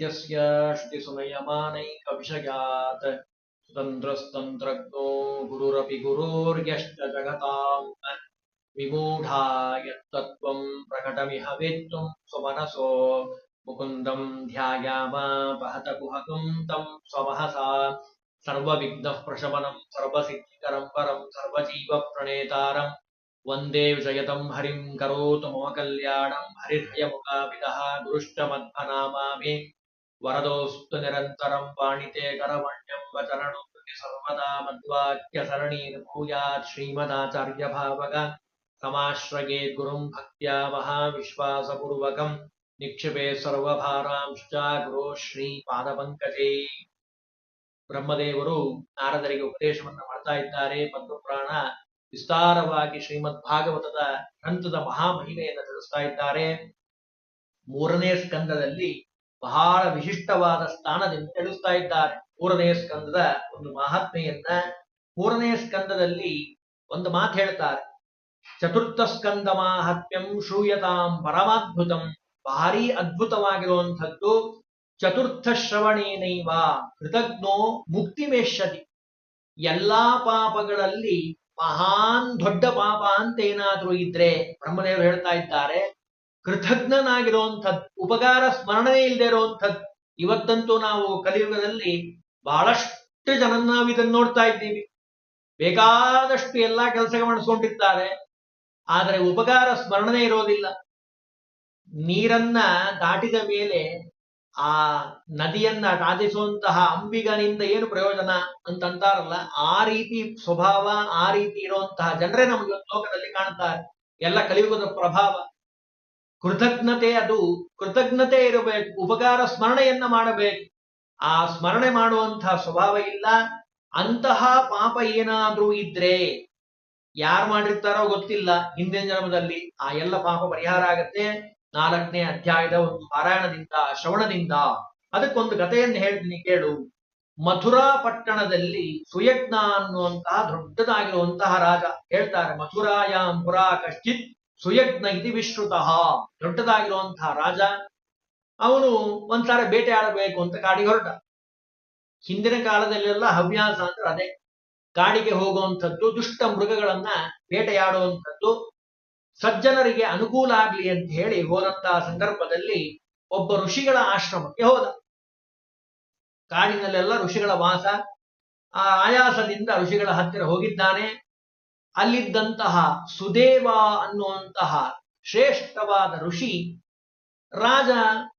मध्यस्य श्रुतिसुनयमानैकविषयात् स्वतन्त्रस्तन्त्रज्ञो गुरुरपि गुरोर्यश्च जगताम् विमूढा यत्तत्त्वम् प्रकटमिह वेत्तुम् स्वमनसो। मुकुन्दम् कुहकम् तम् स्वमहसा। सर्वविघ्नः प्रशमनम् सर्वसिद्धिकरम् परम् सर्वजीवप्रणेतारम् वंदे विजयतम् हरिम् मम कल्याणम् हरिर्हयमुखापितः गुरुश्च ವರದೋಸ್ತು ನಿರಂತರಂ ವಾಣಿತೆ ಕರವಣ್ಯಂ ವಚರಣಂ ಸರ್ವದಾ ಮಧ್ವಾಕ್ಯ ಸರಣಿ ಭೂಯಾತ್ ಶ್ರೀಮದಾಚಾರ್ಯ ಭಾವಗ ಸಮಾಶ್ರಗೆ ಗುರುಂ ಭಕ್ತ್ಯಾ ಮಹಾವಿಶ್ವಾಸಪೂರ್ವಕಂ ನಿಕ್ಷಿಪೆ ಸರ್ವಭಾರಾಂಶ್ಚ ಗುರು ಶ್ರೀ ಪಾದಪಂಕಜೇ ಬ್ರಹ್ಮದೇವರು ನಾರದರಿಗೆ ಉಪದೇಶವನ್ನು ಮಾಡ್ತಾ ಇದ್ದಾರೆ. ಪದ್ಮಪುರಾಣ ವಿಸ್ತಾರವಾಗಿ ಶ್ರೀಮದ್ ಭಾಗವತದ ಗ್ರಂಥದ ಮಹಾಮಹಿಮೆಯನ್ನು ತಿಳಿಸ್ತಾ ಇದ್ದಾರೆ. ಮೂರನೇ ಸ್ಕಂದದಲ್ಲಿ ಬಹಳ ವಿಶಿಷ್ಟವಾದ ಸ್ಥಾನದಿಂದ ತಿಳಿಸ್ತಾ ಇದ್ದಾರೆ. ಮೂರನೇ ಸ್ಕಂದದ ಒಂದು ಮಹಾತ್ಮೆಯನ್ನ ಮೂರನೇ ಸ್ಕಂದದಲ್ಲಿ ಒಂದು ಮಾತು ಹೇಳ್ತಾರೆ. ಚತುರ್ಥ ಸ್ಕಂದ ಮಾಹಾತ್ಮ್ಯಂ ಶೂಯತಾಂ ಪರಮಾದ್ಭುತಂ. ಭಾರಿ ಅದ್ಭುತವಾಗಿರುವಂಥದ್ದು ಚತುರ್ಥ ಶ್ರವಣೇನೈವ ಕೃತಜ್ಞೋ ಮುಕ್ತಿಮೇಷ್ಯತಿ ಎಲ್ಲಾ ಪಾಪಗಳಲ್ಲಿ ಮಹಾನ್ ದೊಡ್ಡ ಪಾಪ ಅಂತ ಏನಾದ್ರೂ ಇದ್ರೆ ಬ್ರಹ್ಮದೇವರು ಹೇಳ್ತಾ ಇದ್ದಾರೆ. ಕೃತಜ್ಞನಾಗಿರುವಂಥದ್ದು ಉಪಕಾರ ಸ್ಮರಣೆ ಇಲ್ಲದೆ ಇರುವಂಥದ್ದು ಇವತ್ತಂತೂ ನಾವು ಕಲಿಯುಗದಲ್ಲಿ ಬಹಳಷ್ಟು ಜನ ನಾವು ಇದನ್ನು ನೋಡ್ತಾ ಇದ್ದೀವಿ. ಬೇಕಾದಷ್ಟು ಎಲ್ಲಾ ಕೆಲಸ ಮಾಡಿಸ್ಕೊಂಡಿರ್ತಾರೆ, ಆದರೆ ಉಪಕಾರ ಸ್ಮರಣೆ ಇರೋದಿಲ್ಲ. ನೀರನ್ನ ದಾಟಿದ ಮೇಲೆ ಆ ನದಿಯನ್ನ ದಾಟಿಸುವಂತಹ ಅಂಬಿಗನಿಂದ ಏನು ಪ್ರಯೋಜನ ಅಂತಂತಾರಲ್ಲ ಆ ರೀತಿ ಸ್ವಭಾವ, ಆ ರೀತಿ ಇರುವಂತಹ ಜನರೇ ನಮಗೆ ಲೋಕದಲ್ಲಿ ಕಾಣ್ತಾರೆ. ಎಲ್ಲ ಕಲಿಯುಗದ ಪ್ರಭಾವ. ಕೃತಜ್ಞತೆ ಅದು, ಕೃತಜ್ಞತೆ ಇರಬೇಕು, ಉಪಕಾರ ಸ್ಮರಣೆಯನ್ನ ಮಾಡಬೇಕು. ಆ ಸ್ಮರಣೆ ಮಾಡುವಂತಹ ಸ್ವಭಾವ ಇಲ್ಲ. ಅಂತಹ ಪಾಪ ಏನಾದ್ರೂ ಇದ್ರೆ ಯಾರು ಮಾಡಿರ್ತಾರೋ ಗೊತ್ತಿಲ್ಲ. ಹಿಂದಿನ ಜನ್ಮದಲ್ಲಿ ಆ ಎಲ್ಲ ಪಾಪ ಪರಿಹಾರ ಆಗತ್ತೆ. ನಾಲ್ಕನೇ ಅಧ್ಯಾಯದ ಒಂದು ಪಾರಾಯಣದಿಂದ, ಶ್ರವಣದಿಂದ. ಅದಕ್ಕೊಂದು ಕಥೆಯನ್ನು ಹೇಳ್ತೀನಿ ಕೇಳು. ಮಥುರಾ ಪಟ್ಟಣದಲ್ಲಿ ಸುಯಜ್ಞ ಅನ್ನುವಂತಹ ದೊಡ್ಡದಾಗಿರುವಂತಹ ರಾಜ ಹೇಳ್ತಾರೆ, ಮಥುರಾಯಾಂ ಪುರಾ ಕಶ್ಚಿತ್. ಸುಯಜ್ಞ ಇತಿ ವಿಶ್ರುತ ದೊಡ್ಡದಾಗಿರುವಂತಹ ರಾಜ, ಅವನು ಒಂದ್ಸಾರ ಬೇಟೆ ಆಡಬೇಕು ಅಂತ ಕಾಡಿಗೆ ಹೊರಟ. ಹಿಂದಿನ ಕಾಲದಲ್ಲೆಲ್ಲ ಹವ್ಯಾಸ ಅಂದ್ರೆ ಅದೇ. ಕಾಡಿಗೆ ಹೋಗುವಂಥದ್ದು, ದುಷ್ಟ ಮೃಗಗಳನ್ನ ಬೇಟೆಯಾಡುವಂಥದ್ದು, ಸಜ್ಜನರಿಗೆ ಅನುಕೂಲ ಆಗ್ಲಿ ಅಂತ ಹೇಳಿ ಹೋದಂತಹ ಸಂದರ್ಭದಲ್ಲಿ ಒಬ್ಬ ಋಷಿಗಳ ಆಶ್ರಮಕ್ಕೆ ಹೋದ. ಕಾಡಿನಲ್ಲೆಲ್ಲ ಋಷಿಗಳ ವಾಸ. ಆ ಆಯಾಸದಿಂದ ಋಷಿಗಳ ಹತ್ತಿರ ಹೋಗಿದ್ದಾನೆ. ಅಲ್ಲಿದ್ದಂತಹ ಸುದೇವ ಅನ್ನುವಂತಹ ಶ್ರೇಷ್ಠವಾದ ಋಷಿ, ರಾಜ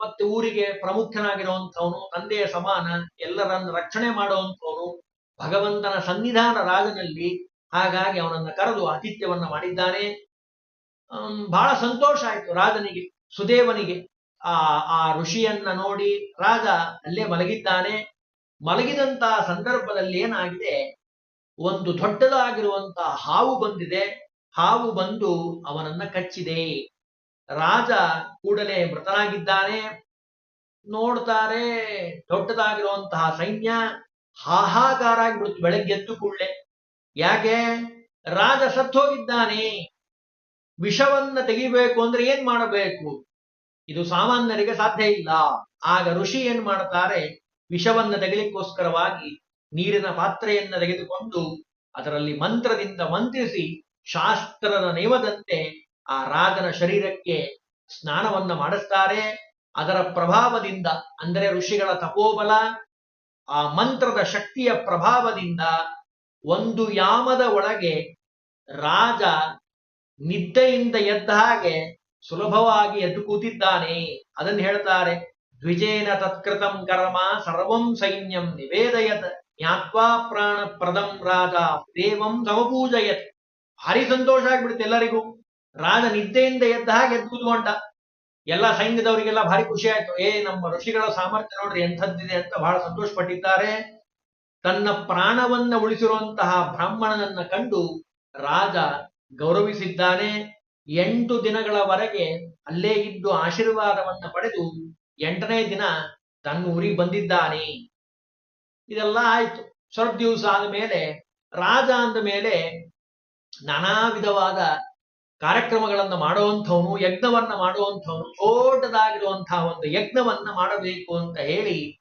ಮತ್ತೆ ಊರಿಗೆ ಪ್ರಮುಖನಾಗಿರುವಂಥವನು, ತಂದೆಯ ಸಮಾನ, ಎಲ್ಲರನ್ನು ರಕ್ಷಣೆ ಮಾಡುವಂಥವನು, ಭಗವಂತನ ಸನ್ನಿಧಾನ ರಾಜನಲ್ಲಿ ಹಾಗಾಗಿ ಅವನನ್ನ ಕರೆದು ಆತಿಥ್ಯವನ್ನ ಮಾಡಿದ್ದಾನೆ. ಬಹಳ ಸಂತೋಷ ಆಯಿತು ರಾಜನಿಗೆ, ಸುದೇವನಿಗೆ. ಆ ಆ ಋಷಿಯನ್ನ ನೋಡಿ ರಾಜ ಅಲ್ಲೇ ಮಲಗಿದ್ದಾನೆ. ಮಲಗಿದಂತಹ ಸಂದರ್ಭದಲ್ಲಿ ಏನಾಗಿದೆ ಒಂದು ದೊಡ್ಡದಾಗಿರುವಂತಹ ಹಾವು ಬಂದಿದೆ. ಹಾವು ಬಂದು ಅವನನ್ನ ಕಚ್ಚಿದೆ. ರಾಜ ಕೂಡಲೇ ಮೃತನಾಗಿದ್ದಾನೆ. ನೋಡ್ತಾರೆ ದೊಡ್ಡದಾಗಿರುವಂತಹ ಸೈನ್ಯ ಹಾಹಾಕಾರ ಆಗಿಬಿಡುತ್ತೆ ಬೆಳಗ್ಗೆ ಎದ್ದು ಕೂಡಲೇ. ಯಾಕೆ? ರಾಜ ಸತ್ತೋಗಿದ್ದಾನೆ ವಿಷವನ್ನ ತೆಗಿಬೇಕು ಅಂದ್ರೆ ಏನ್ ಮಾಡಬೇಕು? ಇದು ಸಾಮಾನ್ಯರಿಗೆ ಸಾಧ್ಯ ಇಲ್ಲ. ಆಗ ಋಷಿ ಏನ್ ಮಾಡ್ತಾರೆ? ವಿಷವನ್ನ ತೆಗಿಲಿಕ್ಕೋಸ್ಕರವಾಗಿ ನೀರಿನ ಪಾತ್ರೆಯನ್ನು ತೆಗೆದುಕೊಂಡು ಅದರಲ್ಲಿ ಮಂತ್ರದಿಂದ ಮಂತ್ರಿಸಿ ಶಾಸ್ತ್ರದ ನಿಯಮದಂತೆ ಆ ರಾಜನ ಶರೀರಕ್ಕೆ ಸ್ನಾನವನ್ನು ಮಾಡಿಸ್ತಾರೆ. ಅದರ ಪ್ರಭಾವದಿಂದ, ಅಂದರೆ ಋಷಿಗಳ ತಪೋಬಲ, ಆ ಮಂತ್ರದ ಶಕ್ತಿಯ ಪ್ರಭಾವದಿಂದ ಒಂದು ಯಾಮದ ಒಳಗೆ ರಾಜ ನಿದ್ದೆಯಿಂದ ಎದ್ದ ಹಾಗೆ ಸುಲಭವಾಗಿ ಎದ್ದು ಕೂತಿದ್ದಾನೆ. ಅದನ್ನು ಹೇಳ್ತಾರೆ, ದ್ವಿಜೇನ ತತ್ಕೃತಂ ಕರ್ಮ ಸರ್ವಂ ಸೈನ್ಯಂ ನಿವೇದಯತ್. ಜ್ಞಾತ್ವಾ ಪ್ರಾಣ ಪ್ರದಂ ರಾಜ ದೇವಂ ಸಮಪೂಜಯತ್ ಭಾರಿ ಸಂತೋಷ ಆಗ್ಬಿಡುತ್ತೆ ಎಲ್ಲರಿಗೂ. ರಾಜ ನಿದ್ದೆಯಿಂದ ಎದ್ದ ಹಾಗೆ ಎದ್ದು ಕೂತ್ಕೊಂಡ ಎಲ್ಲ ಸೈನ್ಯದವರಿಗೆಲ್ಲ ಭಾರಿ ಖುಷಿ ಆಯ್ತು. ಏ, ನಮ್ಮ ಋಷಿಗಳ ಸಾಮರ್ಥ್ಯ ನೋಡ್ರಿ, ಎಂಥದ್ದಿದೆ ಅಂತ ಬಹಳ ಸಂತೋಷ ಪಟ್ಟಿದ್ದಾರೆ ತನ್ನ ಪ್ರಾಣವನ್ನ ಉಳಿಸಿರುವಂತಹ ಬ್ರಾಹ್ಮಣನನ್ನ ಕಂಡು ರಾಜ ಗೌರವಿಸಿದ್ದಾನೆ. ಎಂಟು ದಿನಗಳವರೆಗೆ ಅಲ್ಲೇ ಇದ್ದು ಆಶೀರ್ವಾದವನ್ನ ಪಡೆದು ಎಂಟನೇ ದಿನ ತನ್ನ ಊರಿಗೆ ಬಂದಿದ್ದಾನೆ. ಇದೆಲ್ಲ ಆಯ್ತು. ಸ್ವಲ್ಪ ದಿವಸ ಆದ ಮೇಲೆ ರಾಜ ಅಂದ ಮೇಲೆ ನಾನಾ ವಿಧವಾದ ಕಾರ್ಯಕ್ರಮಗಳನ್ನು ಮಾಡುವಂಥವನು, ಯಜ್ಞವನ್ನ ಮಾಡುವಂಥವನು ದೊಡ್ಡದಾಗಿರುವಂತಹ ಒಂದು ಯಜ್ಞವನ್ನ ಮಾಡಬೇಕು ಅಂತ ಹೇಳಿ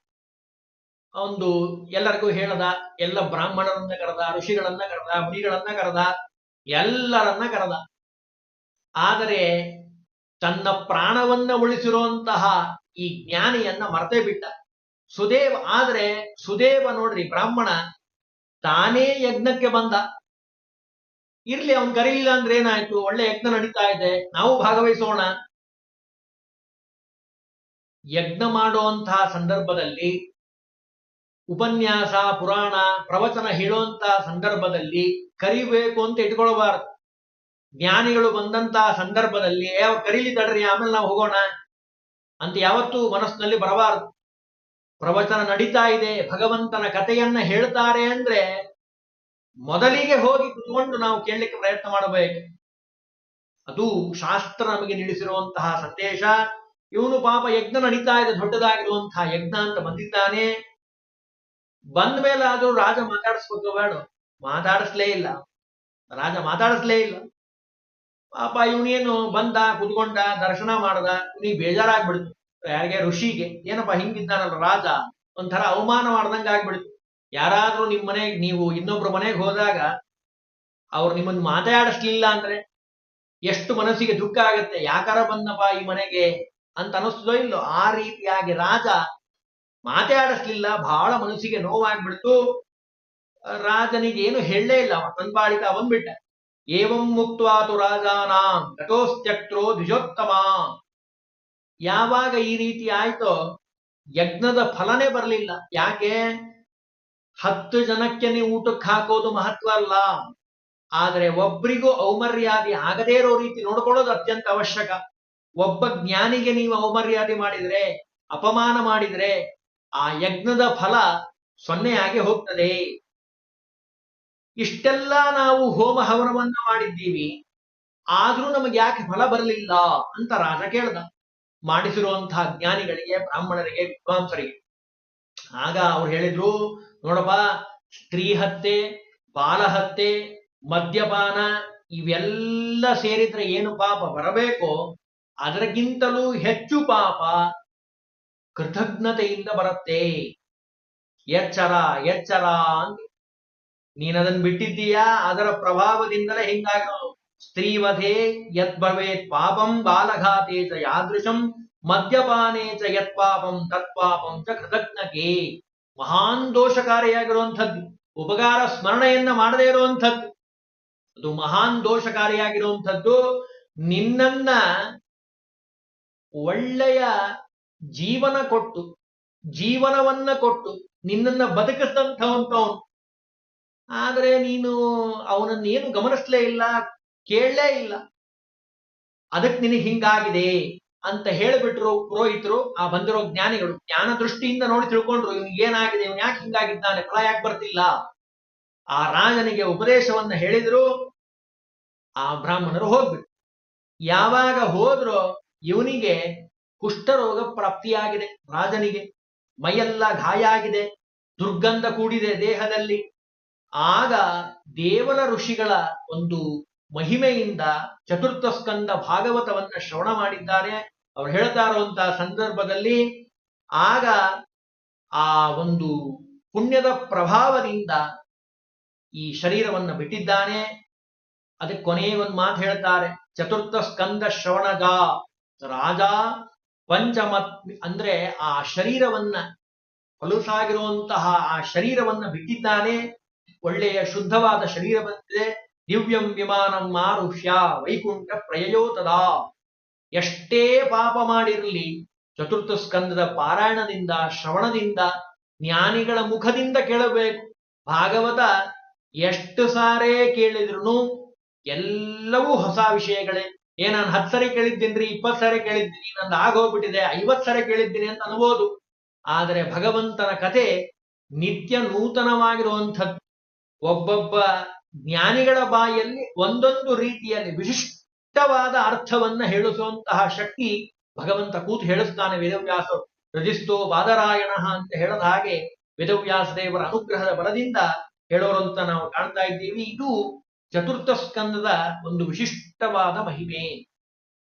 ಒಂದು ಎಲ್ಲರಿಗೂ ಹೇಳದ, ಎಲ್ಲ ಬ್ರಾಹ್ಮಣರನ್ನ ಕರೆದ, ಋಷಿಗಳನ್ನ ಕರೆದ, ಮುನಿಗಳನ್ನ ಕರೆದ, ಎಲ್ಲರನ್ನ ಕರೆದ. ಆದರೆ ತನ್ನ ಪ್ರಾಣವನ್ನ ಉಳಿಸಿರುವಂತಹ ಈ ಜ್ಞಾನಿಯನ್ನ ಮರೆತೇ ಬಿಟ್ಟ. ಸುದೇವ, ಆದ್ರೆ ಸುದೇವ ನೋಡ್ರಿ ಬ್ರಾಹ್ಮಣ ತಾನೇ ಯಜ್ಞಕ್ಕೆ ಬಂದ. ಇರ್ಲಿ, ಅವನ್ ಕರೀಲಿಲ್ಲ ಅಂದ್ರೆ ಏನಾಯ್ತು? ಒಳ್ಳೆ ಯಜ್ಞ ನಡೀತಾ ಇದೆ. ನಾವು ಭಾಗವಹಿಸೋಣ. ಯಜ್ಞ ಮಾಡುವಂತಹ ಸಂದರ್ಭದಲ್ಲಿ, ಉಪನ್ಯಾಸ, ಪುರಾಣ, ಪ್ರವಚನ ಹೇಳುವಂತಹ ಸಂದರ್ಭದಲ್ಲಿ ಕರಿಬೇಕು ಅಂತ ಇಟ್ಕೊಳ್ಬಾರ್ದು. ಜ್ಞಾನಿಗಳು ಬಂದಂತಹ ಸಂದರ್ಭದಲ್ಲಿ ಯಾವ ಕರೀಲಿ ತಡ್ರಿ ಆಮೇಲೆ ನಾವು ಹೋಗೋಣ ಅಂತ ಯಾವತ್ತೂ ಮನಸ್ಸಿನಲ್ಲಿ ಬರಬಾರದು. ಪ್ರವಚನ ನಡೀತಾ ಇದೆ, ಭಗವಂತನ ಕಥೆಯನ್ನ ಹೇಳ್ತಾರೆ ಅಂದ್ರೆ ಮೊದಲಿಗೆ ಹೋಗಿ ಕುತ್ಕೊಂಡು ನಾವು ಕೇಳಲಿಕ್ಕೆ ಪ್ರಯತ್ನ ಮಾಡಬೇಕು. ಅದು ಶಾಸ್ತ್ರ ನಮಗೆ ನಿಲ್ಲಿಸಿರುವಂತಹ ಸಂದೇಶ. ಇವನು ಪಾಪ ಯಜ್ಞ ನಡೀತಾ ಇದೆ, ದೊಡ್ಡದಾಗಿರುವಂತಹ ಯಜ್ಞ ಅಂತ ಬಂದಿದ್ದಾನೆ. ಬಂದ ಮೇಲೆ ರಾಜ ಮಾತಾಡಿಸ್ಬೇಕು, ಬೇಡ. ಮಾತಾಡಿಸ್ಲೇ ಇಲ್ಲ. ರಾಜ ಮಾತಾಡಿಸ್ಲೇ ಇಲ್ಲ. ಪಾಪ ಇವನೇನು ಬಂದ, ಕುತ್ಕೊಂಡ, ದರ್ಶನ ಮಾಡ್ದ, ಇವನಿಗೆ ಬೇಜಾರಾಗ್ಬಿಡ್ತು. ಯಾರಿಗೆ? ಋಷಿಗೆ. ಏನಪ್ಪ? ಹಿಂಗಿದ್ದಾನಲ್ಲ ರಾಜ. ಒಂಥರ ಅವಮಾನ ಮಾಡ್ದಂಗ ಆಗ್ಬಿಡ್ತು. ಯಾರಾದ್ರೂ ನಿಮ್ ಮನೆಗ್, ನೀವು ಇನ್ನೊಬ್ರ ಮನೆಗೆ ಹೋದಾಗ ಅವ್ರು ನಿಮ್ಮನ್ನ ಮಾತಾಡಿಸ್ಲಿಲ್ಲ ಅಂದ್ರೆ ಎಷ್ಟು ಮನಸ್ಸಿಗೆ ದುಃಖ ಆಗತ್ತೆ. ಯಾಕಾರ ಬಂದಪ್ಪ ಈ ಮನೆಗೆ ಅಂತ ಅನಿಸ್ತದೋ ಇಲ್ಲೋ? ಆ ರೀತಿಯಾಗಿ ರಾಜ ಮಾತಾಡಿಸ್ಲಿಲ್ಲ. ಬಹಳ ಮನಸ್ಸಿಗೆ ನೋವಾಗ್ಬಿಡ್ತು. ರಾಜನಿಗೆ ಏನು ಹೇಳಲೇ ಇಲ್ಲ. ತಂದ್ಬಾಳಿಕ ಬಂದ್ಬಿಟ್ಟ. ಏವಂ ಮುಕ್ತವಾತು ರಾಜಾನಾಂ ರಥೋಸ್ತ್ಯಕ್ತೋ ದ್ವಿಜೋತ್ತಮ. ಯಾವಾಗ ಈ ರೀತಿ ಆಯ್ತೋ ಯಜ್ಞದ ಫಲನೇ ಬರಲಿಲ್ಲ. ಯಾಕೆ? ಹತ್ತು ಜನಕ್ಕೆ ನೀವು ಊಟಕ್ಕೆ ಹಾಕೋದು ಮಹತ್ವ ಅಲ್ಲ. ಆದ್ರೆ ಒಬ್ರಿಗೂ ಔಮರ್ಯಾದಿ ಆಗದೇ ಇರೋ ರೀತಿ ನೋಡ್ಕೊಳ್ಳೋದು ಅತ್ಯಂತ ಅವಶ್ಯಕ. ಒಬ್ಬ ಜ್ಞಾನಿಗೆ ನೀವು ಔಮರ್ಯಾದಿ ಮಾಡಿದ್ರೆ, ಅಪಮಾನ ಮಾಡಿದ್ರೆ, ಆ ಯಜ್ಞದ ಫಲ ಸೊನ್ನೆಯಾಗಿ ಹೋಗ್ತದೆ. ಇಷ್ಟೆಲ್ಲ ನಾವು ಹೋಮ ಹವನವನ್ನ ಮಾಡಿದ್ದೀವಿ. ಆದ್ರೂ ನಮಗೆ ಯಾಕೆ ಫಲ ಬರಲಿಲ್ಲ ಅಂತ ರಾಜ ಕೇಳ್ದ. ಮಾಡಿಸಿರುವಂತಹ ಜ್ಞಾನಿಗಳಿಗೆ, ಬ್ರಾಹ್ಮಣರಿಗೆ, ವಿದ್ವಾಂಸರಿಗೆ. ಆಗ ಅವ್ರು ಹೇಳಿದ್ರು, ನೋಡಪ್ಪ, ಸ್ತ್ರೀ ಹತ್ಯೆ ಬಾಲಹತ್ಯೆ ಮದ್ಯಪಾನ, ಇವೆಲ್ಲ ಸೇರಿದ್ರೆ ಏನು ಪಾಪ ಬರಬೇಕೋ, ಅದಕ್ಕಿಂತಲೂ ಹೆಚ್ಚು ಪಾಪ ಕೃತಜ್ಞತೆಯಿಂದ ಬರುತ್ತೆ. ಎಚ್ಚರ ಎಚ್ಚರ ಅಂತ ನೀನದನ್ನ ಬಿಟ್ಟಿದ್ದೀಯಾ? ಅದರ ಪ್ರಭಾವದಿಂದಲೇ ಹಿಂಗಾಗೋದು ಸ್ತ್ರೀವಧೆ ಯತ್ ಭವೇತ್ ಪಾಪಂ ಬಾಲಘಾತೆ ಚ ಯಾದೃಶಂ ಮದ್ಯಪಾನೇ ಚ ಯತ್ ಪಾಪಂ ತತ್ ಪಾಪಂ ಚ ಕೃತಜ್ಞಕೆ ಮಹಾನ್ ದೋಷಕಾರಿಯಾಗಿರುವಂಥದ್ದು ಉಪಕಾರ ಸ್ಮರಣೆಯನ್ನ ಮಾಡದೇ ಇರುವಂಥದ್ದು ಅದು ಮಹಾನ್ ದೋಷಕಾರಿಯಾಗಿರುವಂಥದ್ದು ನಿನ್ನನ್ನ ಒಳ್ಳೆಯ ಜೀವನ ಕೊಟ್ಟು, ಜೀವನವನ್ನ ಕೊಟ್ಟು, ನಿನ್ನನ್ನ ಬದುಕಿಸಿದಂಥವಂಥವನು. ಆದ್ರೆ ನೀನು ಅವನನ್ನೇನು ಗಮನಿಸ್ಲೇ ಇಲ್ಲ. ಕೇಳಲೇ ಇಲ್ಲ. ಅದಕ್ಕೆ ನಿನಗೆ ಹಿಂಗಾಗಿದೆ ಅಂತ ಹೇಳಿಬಿಟ್ರು ಪುರೋಹಿತರು, ಆ ಬಂದಿರೋ ಜ್ಞಾನಿಗಳು, ಜ್ಞಾನ ದೃಷ್ಟಿಯಿಂದ ನೋಡಿ ತಿಳ್ಕೊಂಡ್ರು, ಇವ್ನಿಗೆ ಏನಾಗಿದೆ, ಇವನ್ ಯಾಕೆ ಹಿಂಗಾಗಿದ್ದಾನೆ, ಫಲ ಯಾಕೆ ಬರ್ತಿಲ್ಲ? ಆ ರಾಜನಿಗೆ ಉಪದೇಶವನ್ನ ಹೇಳಿದ್ರು, ಆ ಬ್ರಾಹ್ಮಣರು ಹೋಗ್ಬಿಟ್ರು. ಯಾವಾಗ ಹೋದ್ರೋ ಇವನಿಗೆ ಕುಷ್ಠರೋಗ ಪ್ರಾಪ್ತಿಯಾಗಿದೆ, ರಾಜನಿಗೆ ಮೈಯೆಲ್ಲ ಗಾಯ ಆಗಿದೆ ದುರ್ಗಂಧ ಕೂಡಿದೆ ದೇಹದಲ್ಲಿ. ಆಗ ದೇವರ ಋಷಿಗಳ ಒಂದು ಮಹಿಮೆಯಿಂದ ಚತುರ್ಥ ಸ್ಕಂದ ಭಾಗವತವನ್ನ ಶ್ರವಣ ಮಾಡಿದ್ದಾರೆ. ಅವ್ರು ಹೇಳ್ತಾ ಇರುವಂತಹ ಸಂದರ್ಭದಲ್ಲಿ ಆಗ ಆ ಒಂದು ಪುಣ್ಯದ ಪ್ರಭಾವದಿಂದ ಈ ಶರೀರವನ್ನು ಬಿಟ್ಟಿದ್ದಾನೆ. ಅದಕ್ಕೆ ಕೊನೆಯ ಒಂದು ಮಾತು ಹೇಳ್ತಾರೆ, ಚತುರ್ಥ ಸ್ಕಂದ ಶ್ರವಣಗ ರಾಜ ಪಂಚಮ ಅಂದ್ರೆ ಆ ಶರೀರವನ್ನ ಹೊಲಸಾಗಿರುವಂತಹ ಆ ಶರೀರವನ್ನ ಬಿಟ್ಟಿದ್ದಾನೆ. ಒಳ್ಳೆಯ ಶುದ್ಧವಾದ ಶರೀರ ಬಂದಿದೆ. ದಿವ್ಯಂ ವಿಮಾನಂ ಮಾರುಷ್ಯ ವೈಕುಂಠ ಪ್ರಯಯೋ ತದಾ ಎಷ್ಟೇ ಪಾಪ ಮಾಡಿರಲಿ, ಚತುರ್ಥ ಸ್ಕಂದದ ಪಾರಾಯಣದಿಂದ, ಶ್ರವಣದಿಂದ, ಜ್ಞಾನಿಗಳ ಮುಖದಿಂದ ಕೇಳಬೇಕು. ಭಾಗವತ ಎಷ್ಟು ಸಾರೇ ಕೇಳಿದ್ರು ಎಲ್ಲವೂ ಹೊಸ ವಿಷಯಗಳೇ. ಏ, ನಾನು ಹತ್ತು ಸರಿ ಕೇಳಿದ್ದೀನ್ರಿ, ಇಪ್ಪತ್ತು ಸಾರಿ ಕೇಳಿದ್ದೀನಿ, ನಂದು ಆಗೋಗ್ಬಿಟ್ಟಿದೆ ಐವತ್ತು ಸಾರಿ ಕೇಳಿದ್ದೀನಿ ಅಂತ ಅನ್ಬೋದು. ಆದರೆ ಭಗವಂತನ ಕಥೆ ನಿತ್ಯ ನೂತನವಾಗಿರುವಂಥದ್ದು. ಒಬ್ಬೊಬ್ಬ ಜ್ಞಾನಿಗಳ ಬಾಯಲ್ಲಿ ಒಂದೊಂದು ರೀತಿಯಲ್ಲಿ ವಿಶಿಷ್ಟವಾದ ಅರ್ಥವನ್ನ ಹೇಳಿಸುವಂತಹ ಶಕ್ತಿ ಭಗವಂತ ಕೂತು ಹೇಳಿಸ್ತಾನೆ ವೇದವ್ಯಾಸರು. ರಜಿಸ್ತೋ ಬಾದರಾಯಣ ಅಂತ ಹೇಳದ ಹಾಗೆ ವೇದವ್ಯಾಸ ದೇವರ ಅನುಗ್ರಹದ ಬಲದಿಂದ ಹೇಳೋರು ಅಂತ ನಾವು ಕಾಣ್ತಾ ಇದ್ದೀವಿ. ಇದು ಚತುರ್ಥ ಸ್ಕಂದದ ಒಂದು ವಿಶಿಷ್ಟವಾದ ಮಹಿಮೆ.